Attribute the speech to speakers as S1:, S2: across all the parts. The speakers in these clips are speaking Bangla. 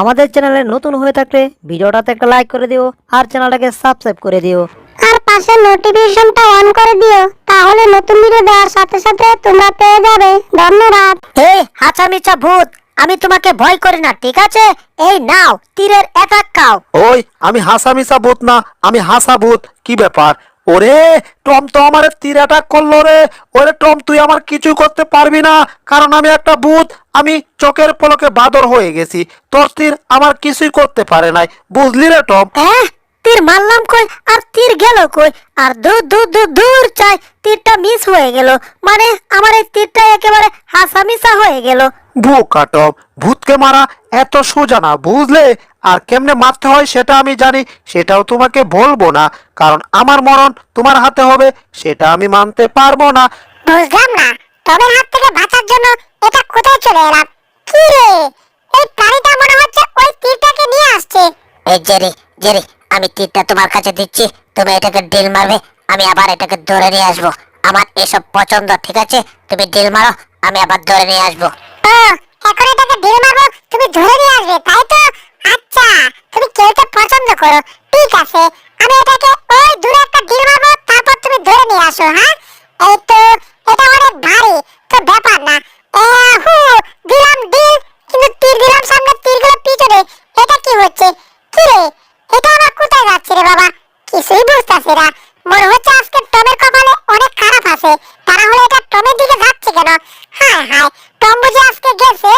S1: আমাদের চ্যানেলে নতুন হয়ে থাকলে ভিডিওটাতে একটা লাইক করে দিও আর চ্যানেলটাকে সাবস্ক্রাইব করে দিও।
S2: আর পাশে নোটিফিকেশনটা অন করে দিও তাহলে নতুন ভিডিও দেওয়ার সাথে সাথে তোমরা পেয়ে যাবে। ধন্যবাদ।
S3: এই হাঁচামিচা ভূত আমি তোমাকে ভয় করি না ঠিক আছে? এই নাও তীরের অ্যাটাক খাও।
S4: ওই আমি হাসামিসা ভূত না আমি হাসা ভূত। কি ব্যাপার? ওরে টম তো আমার তীর অ্যাটাক করল রে। ওরে টম তুই আমার কিছু করতে পারবি না কারণ আমি একটা ভূত। আমি চোখের পলকে বাদর হয়ে গেছি। তোর তীর আমার কিছুই করতে পারে নাই। বুঝলি রে টম?
S3: হ্যাঁ তীর মারলাম কই আর তীর গেল কই? আর দূর দূর দূর দূর চাই তীরটা মিস হয়ে গেল। মানে আমার এই তীরটা একেবারে হাসামিসা হয়ে গেল।
S4: বোকা টম। ভূতকে মারা এত সোজা না বুঝলে? আর কেমনে মারতে হয় সেটা আমি জানি সেটাও তোমাকে বলব না। কারণ আমার মরণ তোমার হাতে হবে সেটা আমি মানতে পারব না।
S2: বুঝলাম না। টমের হাত থেকে বাঁচার জন্য এটা কোথায় চলে এলাম? কি রে? এই প্রাণীটা মনে হচ্ছে ওই তীরটাকে নিয়ে আসছে।
S3: এই জেরি জেরি আমি তীরটা তোমার কাছে দিচ্ছি। তুমি এটাকে ডিল মারবে আমি আবার এটাকে ধরে নিয়ে আসব। আমার এসব পছন্দ ঠিক আছে? তুমি ডিল মারো আমি আবার ধরে নিয়ে আসব।
S2: ও এখন এটাকে ঢিল মারবো তুমি ধরে নিয়ে আসবে তাই তো? আচ্ছা তুমি কেউকে পছন্দ করো, ঠিক আছে। আমি এটাকে ওই দূরে একটা ঢিল মারবো, তারপর তুমি ধরে নিয়ে আসো হ্যাঁ? এই তো, এটা অনেক ভারী তো ব্যাপার না। হু, দিলাম ডিল, কিন্তু তীর দিলাম সামনে তীরগুলো পিছনে, এটা কি হচ্ছে? কি রে, এটা আমার কোথায় যাচ্ছে রে বাবা? কিছুই বুঝতেছি না। মনে হচ্ছে আজকে টমের কপালে অনেক খারাপ আছে। তারা হলে এটা টমের দিকে যাচ্ছে কেন? হায় হায়, টম বুঝি আজকে গেছে,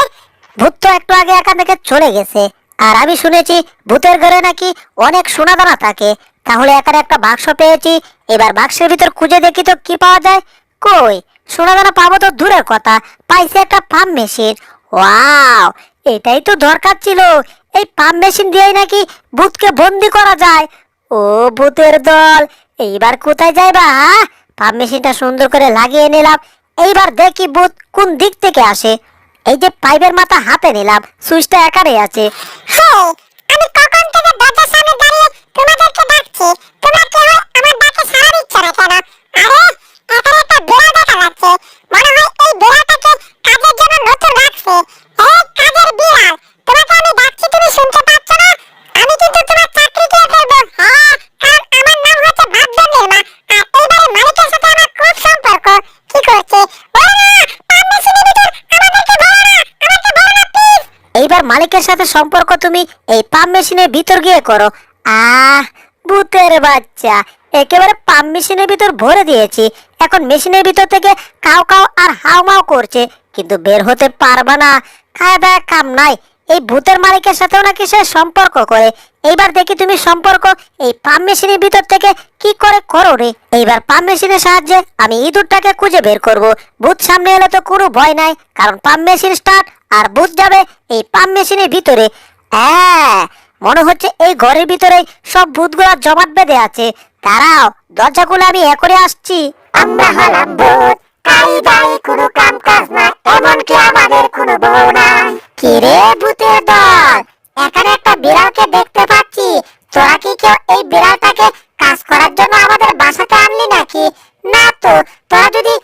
S3: ভূত তো একটু আগে এখান থেকে চলে গেছে। আর আমি শুনেছি ভূতের ঘরে নাকি অনেক সোনাদানা থাকে। তাহলে এখানে একটা বাক্স পেয়েছি। এবার বাক্সের ভিতর খুঁজে দেখি তো কি পাওয়া যায়। কই? সোনাদানা পাবো তো দূরের কথা। পাইছে একটা পাম্প মেশিন। ওয়াও! এটাই তো দরকার ছিল। এই পাম্প মেশিন দিয়েই নাকি ভূতকে বন্দি করা যায়। ও ভূতের দল! এইবার কোথায় যাইবা হ্যাঁ? পাম্প মেশিনটা সুন্দর করে লাগিয়ে নিলাম। এইবার দেখি ভূত কোন দিক থেকে আসে। এই যে পাইপের মাথা হাতে নিলাম, সুইচটা একারে আছে।
S2: আমি কখন থেকে দরজার সামনে দাঁড়িয়ে তোমাদেরকে ডাকছি? তোমরা কেউ আমার ডাকে সাড়া দিচ্ছ না। কেন আরে, এখানে একটা বিড়াল দেখা যাচ্ছে। মনে হয় এই বিড়ালটাকে কাজের জন্য নতুন রাখছে। এইবার মালিকের সাথে সম্পর্ক
S3: তুমি এই পাম্প মেশিনের ভিতর গিয়ে করো। আহ, ভূতের বাচ্চা। একেবারে পাম্প মেশিনের ভিতর ভরে দিয়েছি। এখন মেশিনের ভিতর থেকে কাউ কাউ আর হাউ মাউ করছে, কিন্তু বের হতে পারবা না। খায় দায় কাম নাই। এই ভূতের মালিকের সাথেও নাকি সে সম্পর্ক করে। এইবার দেখি তুমি সম্পর্ক এই পাম্প মেশিনের ভিতর থেকে কি করে করো রে? এইবার পাম্প মেশিনের সাহায্যে আমি ইঁদুরটাকে খুঁজে বের করব। ভূত সামনে এলে তো কোনো ভয় নাই, কারণ পাম্প মেশিন স্টার্ট আর ভূত যাবে এই পাম্প মেশিনের ভিতরে। হ্যাঁ মনে হচ্ছে এই ঘরের ভিতরে সব ভূতগুলো জমাট বেঁধে আছে। দাঁড়াও দরজাগুলো আমি এ করে আসছি।
S2: আমরা হলাম ভূত কাই কোনো কাম কাজ না এমনকি আমাদের কোনো বউ নাই। কি রে ভূতের দল? এখানে একটা বিড়ালকে দেখতে পাচ্ছি। তোরা কি কেউ এই বিড়ালটাকে কাজ করার জন্য আমাদের বাসাতে আনলি নাকি? না তো তোরা যদি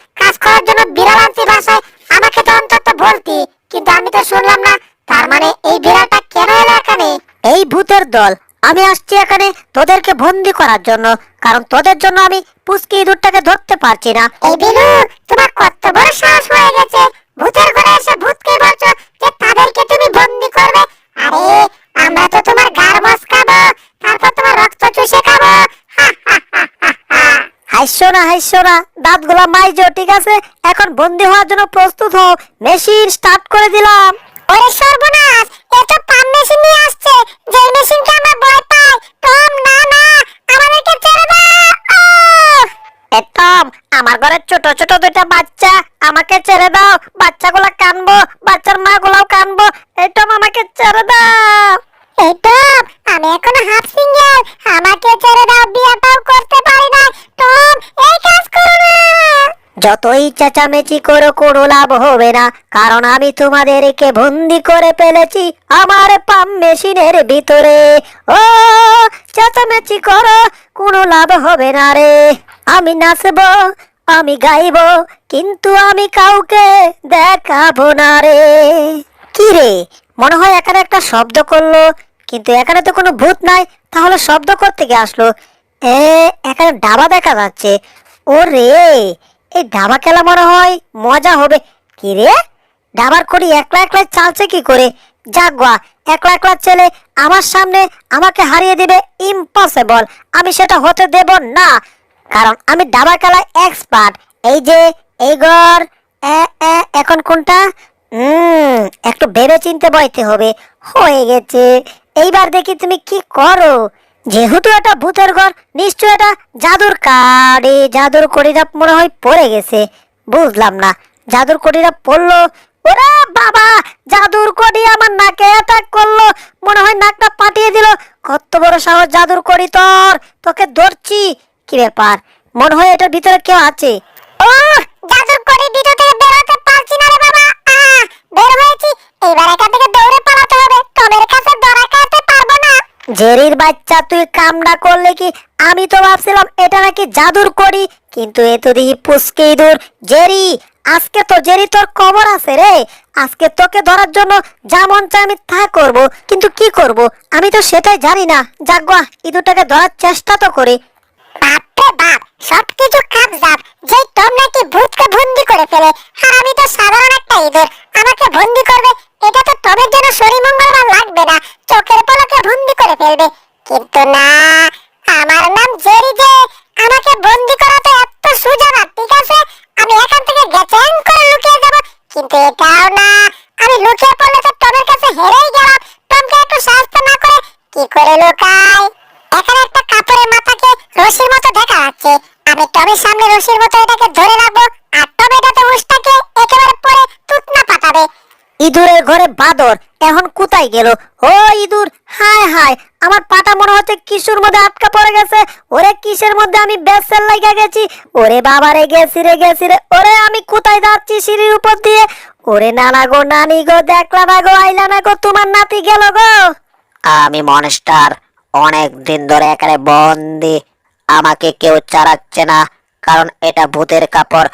S2: কিন্তু আমি তো শুনলাম না। তার মানে এই বিড়ালটা কেন এলো এখানে?
S3: এই ভূতের দল। আমি আসছি এখানে তোদেরকে বন্দি করার জন্য। কারণ তোদের জন্য আমি পুচকি ইঁদুরটাকে ধরতে পারছি না।
S2: এই বিলু তোমার কত বড় সাহস হয়ে গেছে। ভূতের ঘরে এসে ভূতকে বলছো যে তাদেরকে তুমি বন্দি করবে? আরে আমরা তো তোমার গার মস্কাবো তারপর তোমার রক্ত চুষে খাব। হা, হা, হা, হা, হা।
S3: হাইসো না হাইসো না। দাঁতগুলো মাইজো ঠিক আছে? এখন বন্দি হওয়ার জন্য প্রস্তুত হও। মেশিন স্টার্ট করে দিলাম।
S2: ওরে সর্বনাশ এ তো পাম মেশিন নিয়ে আসছে। যে মেশিনকে আমরা ভয় পাই টম না না আমাদেরকে ছেড়ে দাও আহ!
S3: একদম আমার ঘরে ছোট ছোট দুইটা বাচ্চা। আমাকে ছেড়ে দাও। বাচ্চাগুলো কানবো বাচ্চার মা গুলাও কানবো একদম আমাকে ছেড়ে দাও।
S2: এই টম আমি এখনও হাফ
S3: যতই চেঁচামেচি করো কোনো লাভ হবে না। কারণ আমি তোমাদেরকে বন্দি করে ফেলেছি আমার পাম মেশিনের ভিতরে। ও, চেঁচামেচি করো, কোনো লাভ হবে না রে। আমি নাচবো, আমি গাইবো, কিন্তু আমি কাউকে দেখাবো না রে। কি রে? মনে হয় এখানে একটা শব্দ করল। কিন্তু এখানে তো কোনো ভূত নাই। তাহলে শব্দ করতে গিয়ে আসলো? এ, এখানে ডাবা দেখা যাচ্ছে। ওরে এই ডাবা খেলা মনে হয় মজা হবে। কি রে? ডাবার করি একলা একলা চালছে কি করে? যাগুয়া একলা একলা ছেলে আমার সামনে আমাকে হারিয়ে দিবে ইম্পসিবল আমি সেটা হতে দেব না। কারণ আমি ডাবা খেলায় এক্সপার্ট এই যে, এই ঘর। এখন কোনটা? হুম একটু ভেবে চিনতে বইতে হবে। হয়ে গেছে। এইবার দেখি তুমি কি করো। যেহেতু এটা ভূতের ঘর নিশ্চয় এটা জাদুর কার্ডে জাদুর কড়িটা মনে হয় পড়ে গেছে। বুঝলাম না। জাদুর কড়িটা পড়ল? ওরে বাবা! জাদুর কড়ি আমার নাকে অ্যাটাক করল। মনে হয় নাকটা পাঠিয়ে দিল। কত বড় সাহস জাদুর কড়ি তোর! তোকে ধরছি। কি ব্যাপার? মনে হয় এটার ভিতরে কেউ আছে।
S2: ও, জাদুর করে ভিতর থেকে বের হতে পারছি না রে বাবা। বের হয়েছি। এবার এখান থেকে
S3: জেরির বাচ্চা, তুই কাম না করলে কি আমি তো ভাবছিলাম এটা নাকি জাদুর করি? কিন্তু এ তো দেখি পুস্কে ইঁদুর জেরি, আজকে তো জেরি তোর খবর আছে রে। আজকে তোকে ধরার জন্য যা মন চায় আমি তা করব। কিন্তু কি করব? আমি তো সেটাই জানি না। যাগুয়া ইঁদুরটাকে ধরার চেষ্টা তো করি।
S2: বাপরে বাপ, সবকিছু কাপ জাপ যে টম নাকি ভূতকে বন্দি করে ফেলে, আর আমি তো সাধারণ একটা ইঁদুর। আমাকে বন্দি কিন্তু না, আমার নাম জেরি যে, আমাকে বন্দি করা তো এত সোজা না ঠিক আছে? আমি এখান থেকে গেছেন করে লুকিয়ে যাব, কিন্তু এটাও না। আমি লুকিয়ে পড়লে তো টমের কাছে হেরেই গেলাম। টমকে একটু সাহায্য না করে কি করে লুকাই? এখানে একটা কাপড়ের মাথাকে রশির মতো দেখা যাচ্ছে। আমি টমের সামনে রশির মতো এটাকে ধরে রাখব, আর টবে এটাতে উষ্টাকে একেবারে পরে তুতনা পাতাবে।
S3: ইঁদুরের ঘরে বাদর এখন কোথায় গেল? ও ইঁদুর, হায় হায় কিশোর মধ্যে আটকা পড়ে গেছে। ওরে কিসের মধ্যে আমি বেসেল লাগা গেছি? ওরে বাবারে গেছি রে গেছি রে। ওরে আমি কোথায় যাচ্ছি সিঁড়ির উপর দিয়ে? ওরে নানা গো, নানি গো, দেখলা না গো, আইলা না গো, তোমার নাতি গেল গো।
S1: আমি মনস্টার, অনেক দিন ধরে এখানে বন্দি। আমাকে কেউ চালাচ্ছে না, কারণ এটা ভূতের কাপড়।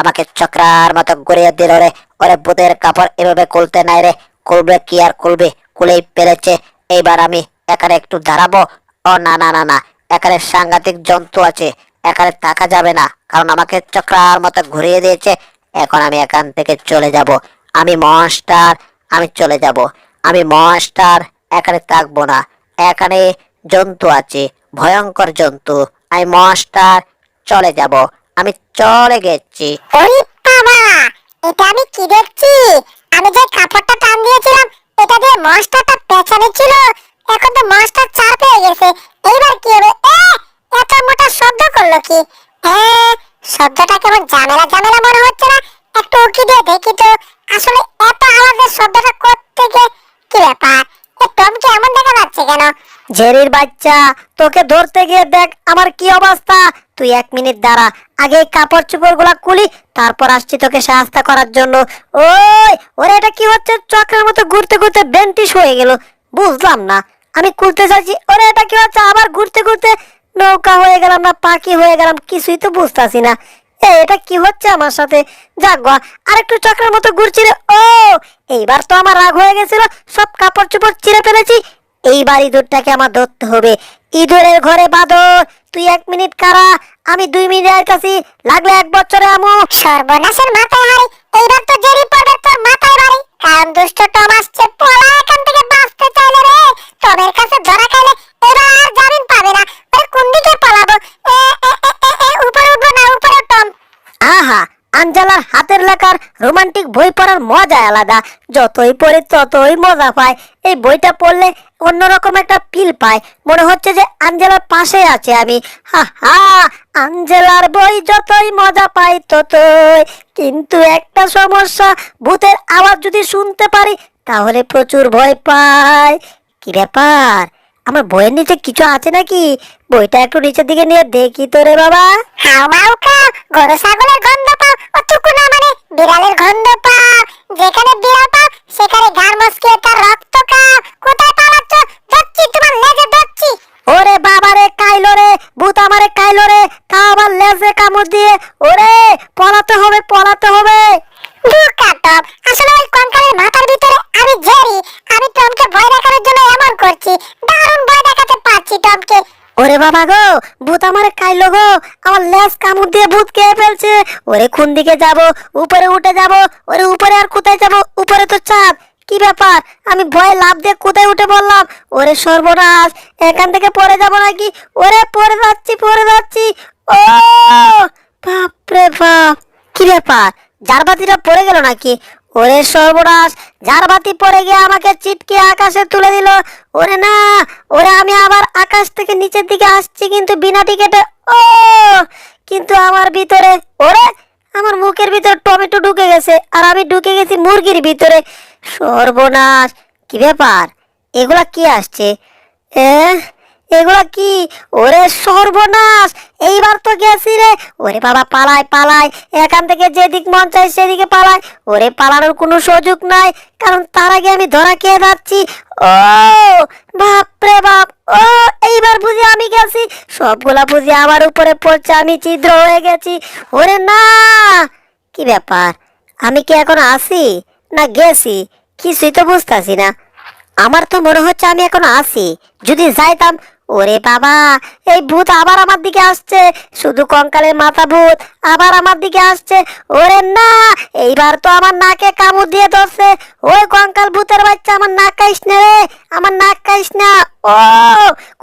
S1: আমাকে চক্রার মতো ঘুরিয়ে দিল রে। ওরে ভূতের কাপড় এভাবে খুলতে নাই রে। খুলবে কি আর খুলবে? খুলেই পেরেছে। এইবার আমি এখানে একটু দাঁড়াবো। ও, না না না না, এখানে সাংঘাতিক জন্তু আছে। এখানে থাকা যাবে না, কারণ আমাকে চক্রার মতো ঘুরিয়ে দিয়েছে। এখন আমি এখান থেকে চলে যাব। আমি মনস্টার, আমি চলে যাব। আমি মনস্টার, এখানে থাকব না। এখানে জন্তু আছে, ভয়ঙ্কর জন্তু। আমি মনস্টার, চলে যাব। আমি চলে গেছি।
S2: এটা আমি কি দেখছি আমি যে কাপড়টা টান দিয়েছিলাম এটা দিয়ে মশটাটা পেছনে ছিল এখন তো মশটা চার পেয়ে গেছে এইবার কি হবে এ এত মোটা শব্দ করল কি হ্যাঁ শব্দটা কেমন ঝামেলা ঝামেলা মনে হচ্ছে না একটু উকি দিয়ে দেখি তো আসলে এত আওয়াজের শব্দটা কোত্থেকে কি ব্যাপার এ টমকে এমন দেখা যাচ্ছে কেন
S3: জেরির বাচ্চা তোকে ধরতে গিয়ে দেখ আমার কি অবস্থা। তুই এক মিনিট দাঁড়া আগে কাপড় চোপড়গুলা কুলি তারপর আসছি তোকে সাহায্য করার জন্য। ওই ওরে এটা কি হচ্ছে? চক্রের মতো ঘুরতে ঘুরতে বেন্টিস হয়ে গেল। বুঝলাম না আমি খুলতে চাইছি ওরে এটা কি হচ্ছে? আবার ঘুরতে ঘুরতে নৌকা হয়ে গেলাম না পাখি হয়ে গেলাম কিছুই তো বুঝতাছি না। এ, এটা কি হচ্ছে আমার সাথে? যাক গো আর একটু চক্রের মতো ঘুরছি রে। ও এইবার তো আমার রাগ হয়ে গেছিল সব কাপড় চোপড় চিরে ফেলেছি এইবার ইঁদুরটাকে আমার ধরতে হবে। ইঁদুরের ঘরে বাঁধো তুই এক মিনিট কারা? আমি দুই মিনিটের কাছে লাগলে এক বছরে আমু।
S2: সর্বনাশের মাথায় হারি। এইবার তো জেরি পড়বে তোর মাথায় বাড়ি। কারণ দুষ্ট টম আসছে
S3: আঞ্জালার হাতের লেখার রোমান্টিক বই পড়ার মজা আলাদা। যতই পড়ি ততই মজা পায়। এই বইটা পড়লে অন্যরকম একটা ফিল পায়। মনে হচ্ছে যে আঞ্জেলার পাশে আছে আমি। হা হা, আঞ্জেলার বই যতই মজা পাই ততই। কিন্তু একটা সমস্যা, ভূতের আওয়াজ যদি শুনতে পারি তাহলে প্রচুর ভয় পাই। কি ব্যাপার? আমার বইয়ের নিচে কিছু আছে নাকি? বইটা একটু নিচের দিকে নিয়ে দেখি তো রে বাবা।
S2: হাও মাও কা গরু, ছাগলের গন্ধ অতটুকু না মানে বিড়ালের গন্ধ পাও যেখানে বিড়াল পাও সেখানে গার মস্কে তার রক্ত খাও কোথায় পালাচ্ছ যাচ্ছি তোমার লেজে ধরছি
S3: ওরে বাবারে কাইলো রে ভূত আমারে কাইলো রে তাও আবার লেজে কামড় দিয়ে ওরে পলাতে হবে পলাতে হবে
S2: বুকা
S3: ওরে কোন দিকে যাব? উপরে উঠে যাব? ওরে উপরে আর কোথায় যাব? উপরে তো চাঁদ কি ব্যাপার? আমি ভয়ে লাভ দিয়ে কোথায় উঠে বললাম ওরে সর্বনাশ। এখান থেকে পড়ে যাব নাকি? ওরে পড়ে যাচ্ছি পড়ে যাচ্ছি। ও, বাপরে বাপ। কি ব্যাপার? জারবাতিটা পড়ে গেল নাকি? ওরে সর্বনাশ। জারবাতি পড়ে গিয়ে আমাকে চিটকে আকাশে তুলে দিল। ওরে না, ওরে আমি আবার আকাশ থেকে নিচের দিকে আসছি কিন্তু বিনা টিকেটে। ও কিন্তু আমার ভিতরে, ওরে, আমার মুখের ভিতরে টমেটো ঢুকে গেছে, আর আমি ঢুকে গেছি মুরগির ভিতরে। সর্বনাশ, কি ব্যাপার? এগুলা কি আসছে? এগুলা কি? ওরে সর্বনাশ, এইবার তো গেছি রে। ওরে বাবা পালায় পালায় এখান থেকে যেদিক মন চাই সেদিকে পালায় ওরে পালানোর কোনো সুযোগ নাই, কারণ তার আগে আমি ধরা খেয়ে যাচ্ছি। ও বাপ রে বাপ ও এইবার বুঝি আমি গেছি সবগুলা বুঝি আমার উপরে পড়ছে, আমি ছিদ্র হয়ে গেছি। ওরে না! কি ব্যাপার? আমি কি এখন আসি না গেছি? কিছুই তো বুঝতেছি না। আমার তো মনে হচ্ছে আমি এখন আসি যদি যাইতাম ওরে বাবা, এই ভূত আবার আমার দিকে আসছে। শুধু কঙ্কালের মাথা ভূত আবার আমার দিকে আসছে। ওরে না, এইবার তো আমার নাকে কামড় দিয়ে ধরছে। ওই কঙ্কাল ভূতের বাচ্চা আমার নাক কাইস না রে, আমার নাক কাইস না। ও,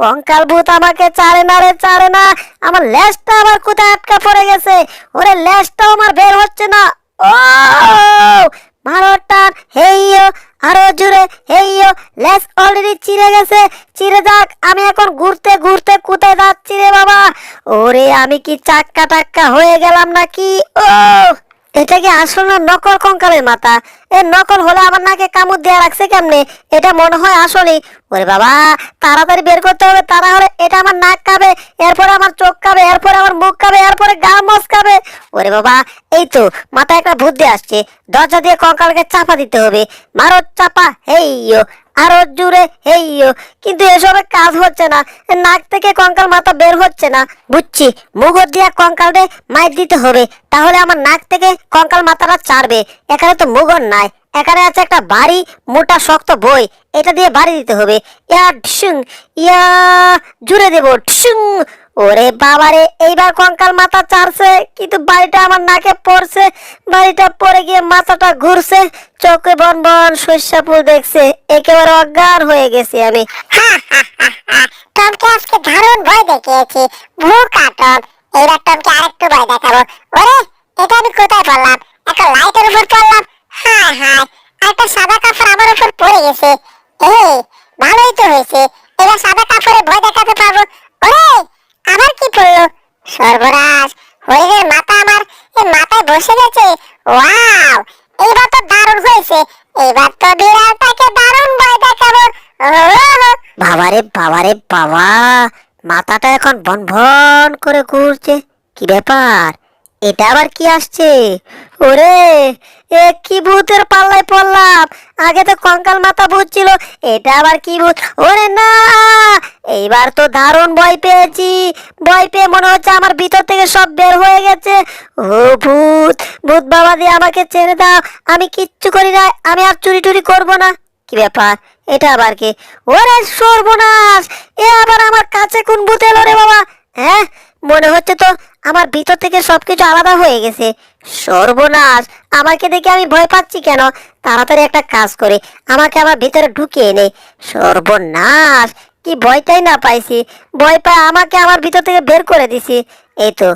S3: কঙ্কাল ভূত আমাকে চারে না রে, চারে না। আমার লেজটা আবার কোথায় আটকা পড়ে গেছে? ওরে লেজটাও আমার বের হচ্ছে না। ও ভারতটার হেইয়ো আরও জুড়ে এইও লেস অলরেডি চিড়ে গেছে। চিড়ে যাক, আমি এখন ঘুরতে ঘুরতে কোথায় যাচ্ছি রে বাবা? ওরে, আমি কি চাক্কা টাক্কা হয়ে গেলাম নাকি? ও! আসল না নকল কঙ্কালের মাথা? এ নকল হলে আমার নাকে কামড় দেওয়া রাখছে কেমনে? এটা মনে হয় আসলেই। ওরে বাবা, তাড়াতাড়ি বের করতে হবে তারা হলে এটা আমার নাক কাবে এরপরে আমার চোখ কাবে এরপরে আমার মুখ কাবে এরপরে গা মস্কাবে ওরে বাবা, এই তো মাথায় একটা বুদ্ধি আসছে। দরজা দিয়ে কঙ্কালকে চাপা দিতে হবে। মারো, চাপা, হেইয়ো। আরও জুড়ে এই কিন্তু এসবে কাজ হচ্ছে না। নাক থেকে কঙ্কাল মাথা বের হচ্ছে না। বুঝছি মুগর দিয়া কঙ্কালরে মাইর দিতে হবে, তাহলে আমার নাক থেকে কঙ্কাল মাথাটা ছাড়বে। এখানে তো মুগর নাই, এখানে আছে একটা বাড়ি, মোটা শক্ত বই, এটা দিয়ে বাড়ি দিতে হবে। ইয়া, ঢিসুং, ইয়া, জুড়ে দেবো, ঢিসুং। ওরে বাবারে, এইবার কঙ্কাল মাথা চারছে কিন্তু বাড়িটা আমার নাকে পড়ছে, বাড়িটা পড়ে গিয়ে মাথাটা ঘুরছে, চোখে বন বন শস্যা ফুল দেখছে, একেবারে অজ্ঞান হয়ে গেছি আমি।
S2: আজকে ভয় দেখিয়েছি ভু কাটন। এইবার আরেকটু ভয় দেখাবো। ওরে, এটা আমি কোথায় পড়লাম? একটা লাইটের উপর পড়লাম? হায় হায় একটা সাদা কাপড় আমার উপর পড়ে গেছে। এই, ভালোই তো হয়েছে। এবার সাদা কাপড়ে ভয় দেখাতে পারব ওরে আবার কি পড়ল সর্বনাশ হরিণের মাথা আমার এই মাথায় বসে গেছে। ওয়াও, এইবার তো দারুণ হয়েছে। এবার তো বিড়ালটাকে দারুণ ভয় দেখাবো।
S3: বাবারে বাবারে, বাবা। মাথাটা এখন ভন ভন করে ঘুরছে। কি ব্যাপার? এটা আবার কি আসছে? ওরে এ কি ভূতের পাল্লায় পড়লাম? আগে তো কঙ্কাল মাথা ভূত ছিল, এটা আবার কি ভূত? ওরে না! এইবার তো দারুণ ভয় পেয়েছি। ভয় পেয়ে মনে হচ্ছে আমার ভিতর থেকে সব বের হয়ে গেছে। ও ভূত! ভূত বাবা দিয়ে আমাকে ছেড়ে দাও। আমি কিচ্ছু করি না, আমি আর চুরি টুরি করব না। কি ব্যাপার? এটা আবার কি? ওরে সর্বনাশ! এ আবার আমার কাছে কোন ভূত এলো রে বাবা? হ্যাঁ? মনে হচ্ছে তো আমার ভিতর থেকে সবকিছু আলাদা হয়ে গেছে। সর্বনাশ! আমাকে দেখে আমি ভয় পাচ্ছি কেন? তাড়াতাড়ি একটা কাজ করে। আমাকে আমার ভিতরে ঢুকিয়ে নেই সর্বনাশ! কি ভয়টাই না পাইছি। ভয় পায় আমাকে আমার ভিতর থেকে বের করে দিছি। এই তো